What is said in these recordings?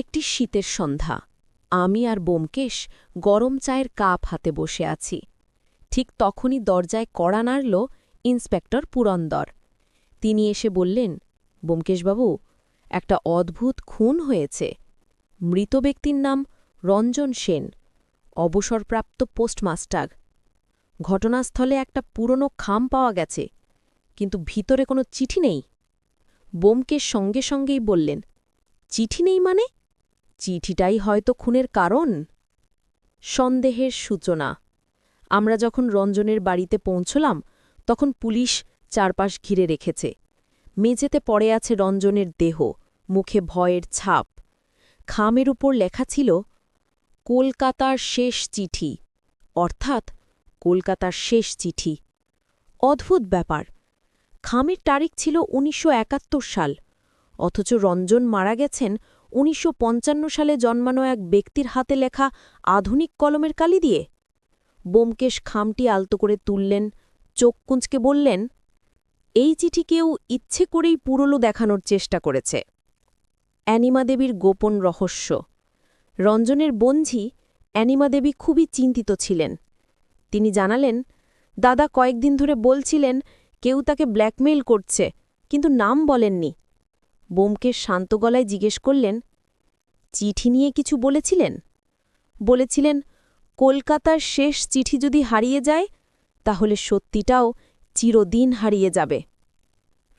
একটি শীতের সন্ধ্যা। আমি আর বোমকেশ গরম চায়ের কাপ হাতে বসে আছি। ঠিক তখনই দরজায় কড়া নাড়ল ইন্সপেক্টর পুরন্দর। তিনি এসে বললেন, বোমকেশবাবু, একটা অদ্ভুত খুন হয়েছে। মৃত ব্যক্তির নাম রঞ্জন সেন, অবসরপ্রাপ্ত পোস্টমাস্টার। ঘটনাস্থলে একটা পুরনো খাম পাওয়া গেছে, কিন্তু ভিতরে কোনো চিঠি নেই। বোমকেশ সঙ্গে সঙ্গেই বললেন, চিঠি নেই মানে? চিঠিটাই হয়তো খুনের কারণ? সন্দেহের সূচনা। আমরা যখন রঞ্জনের বাড়িতে পৌঁছলাম, তখন পুলিশ চারপাশ ঘিরে রেখেছে। মেঝেতে পড়ে আছে রঞ্জনের দেহ, মুখে ভয়ের ছাপ। খামের উপর লেখা ছিল, কলকাতার শেষ চিঠি। অর্থাৎ, কলকাতার শেষ চিঠি। অদ্ভুত ব্যাপার। খামের তারিখ ছিল উনিশশো একাত্তর সাল। অথচ রঞ্জন মারা গেছেন উনিশশো পঞ্চান্ন সালে জন্মানো এক ব্যক্তির হাতে লেখা আধুনিক কলমের কালি দিয়ে বোমকেশ খামটি আলতো করে তুললেন, চোখ কুঁচকে বললেন, এই চিঠি কেউ ইচ্ছে করেই পুরলো দেখানোর চেষ্টা করেছে। অ্যানিমা দেবীর গোপন রহস্য। রঞ্জনের বঞ্ঝি অ্যানিমা দেবী খুবই চিন্তিত ছিলেন। তিনি জানালেন, দাদা কয়েকদিন ধরে বলছিলেন কেউ তাকে ব্ল্যাকমেইল করছে, কিন্তু নাম বলেননি। বোমকে শান্ত গলায় জিজ্ঞেস করলেন চিঠি নিয়ে কিছু বলেছিলেন? বলেছিলেন, কলকাতার শেষ চিঠি যদি হারিয়ে যায়, তাহলে সত্যিটাও চিরদিন হারিয়ে যাবে।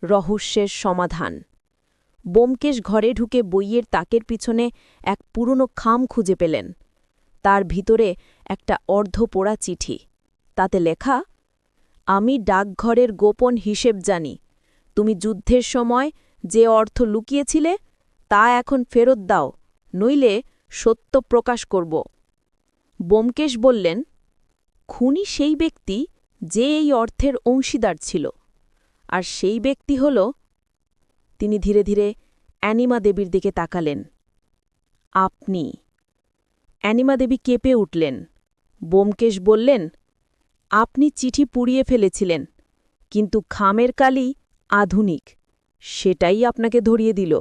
রহস্যের সমাধান। বোমকেশ ঘরে ঢুকে বইয়ের তাকের পিছনে এক পুরনো খাম খুঁজে পেলেন। তার ভিতরে একটা অর্ধপোড়া চিঠি। তাতে লেখা, আমি ডাকঘরের গোপন হিসেব জানি। তুমি যুদ্ধের সময় যে অর্থ লুকিয়েছিলে, তা এখন ফেরত দাও। নইলে সত্য প্রকাশ করব। বোমকেশ বললেন, খুনি সেই ব্যক্তি যে এই অর্থের অংশীদার ছিল। আর সেই ব্যক্তি হল তিনি ধীরে ধীরে অ্যানিমা দেবীর দিকে তাকালেন। আপনি। অ্যানিমা দেবী কেঁপে উঠলেন। বোমকেশ বললেন, আপনি চিঠি পুড়িয়ে ফেলেছিলেন, কিন্তু খামের কালি আধুনিক, সেটাই আপনাকে ধরিয়ে দিল।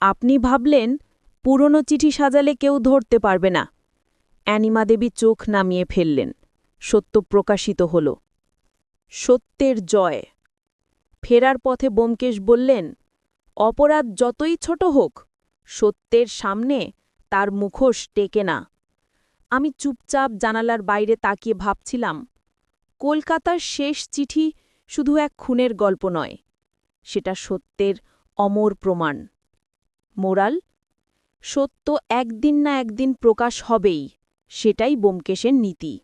আপনি ভাবলেন পুরনো চিঠি সাজালে কেউ ধরতে পারবে না। অ্যানিমা দেবী চোখ নামিয়ে ফেললেন। সত্য প্রকাশিত হল। সত্যের জয়। ফেরার পথে বোমকেশ বললেন, অপরাধ যতই ছোট হোক, সত্যের সামনে তার মুখোশ টেকে না। আমি চুপচাপ জানালার বাইরে তাকিয়ে ভাবছিলাম, কলকাতার শেষ চিঠি শুধু এক খুনের গল্প নয়, সেটা সত্যের অমর প্রমাণ। মোরাল সত্য একদিন না একদিন প্রকাশ হবেই সেটাই বোমকেশের নীতি।